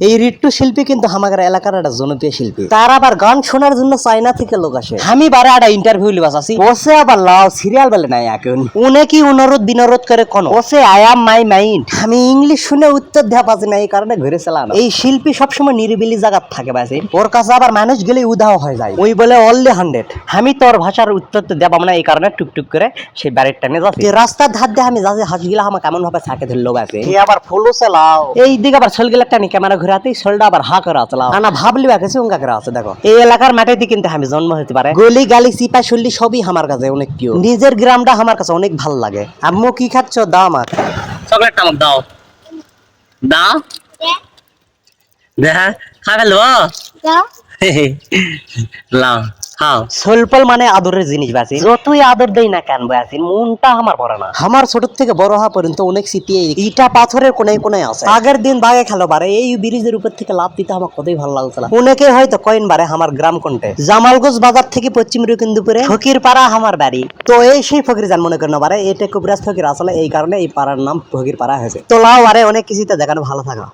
এই রিট্টু শিল্পী কিন্তু আমাদের এলাকার একটা জনপ্রিয় শিল্পী। তার আবার গান শোনার জন্য চাইনা থেকে লোক আসে। আমি বারে একটা ইন্টারভিউ লিবাস আছি ওসে আবার লাও সিরিয়াল বলে নাই এখন। উনি কি অনুরোধ বিনোরোধ করে কোন? ওসে আই এম মাই মাইন্ড আমি ইংলিশ শুনে উত্তর দেওয়া পাচ্ছি না, এই কারণে ঘুরে চালাম এই শিল্পী সবসময় নিরিবিলি জায়গার থাকে বাসে। ওর কাছে আবার মানুষ গেলে উদাহ হয়ে যায়। ওই বলে অনলি হান্ড্রেড আমি তোর ভাষার উত্তর তো দেবাম না, এই কারণে টুকটুক করে সেই বাড়ির টানে যাচ্ছি। রাস্তার ধার দিয়ে আমি যাচ্ছি হাঁস গিলা আমার কেমন ভাবে থাকে ধরলো বাসে। আবার ফুলো চালাও। এই দিকে আবার শোল গেলে টানি ক্যামেরা ঘুরে আতে শোলটা আবার হা করে আছে না ভাবলি বাকেছে উঙ্গা করে আছে দেখো। এই এলাকার মাটিতে কিন্তু আমি জন্ম হতে পারে। গলি গালি সিপা শুনলি সবই আমার কাছে অনেক প্রিয়। নিজের গ্রামটা আমার কাছে অনেক ভালো লাগে। আম্মু কি খাচ্ছ? দাও আমার চকলেটটা আমার দাও। দাও। দেখা খাবে লো লাও। খাও সলপল মানে আদরের জিনিস বাসি যতই আদর দেই না কেন বাসি মনটা আমার না। আমার ছোট থেকে বড় হওয়া পর্যন্ত অনেক স্মৃতি ইটা পাথরের কোনায় কোনায় আছে। আগের দিন বাগে খেলো বারে এই ব্রিজের উপর থেকে লাভ দিতে আমার কতই ভালো লাগছিল অনেকে হয়তো কয়েন বারে আমার গ্রাম কোনটে জামালগঞ্জ বাজার থেকে পশ্চিম রুকিন্দুপুরে। ফকির পাড়া আমার বাড়ি। তো এই সেই ফকির যান মনে করেন বারে এটা কুবরাজ ফকির আসলে এই কারণে এই পাড়ার নাম ফকির পাড়া হয়েছে। তো লাও বারে অনেক কিছুতে দেখানো ভালো থাকা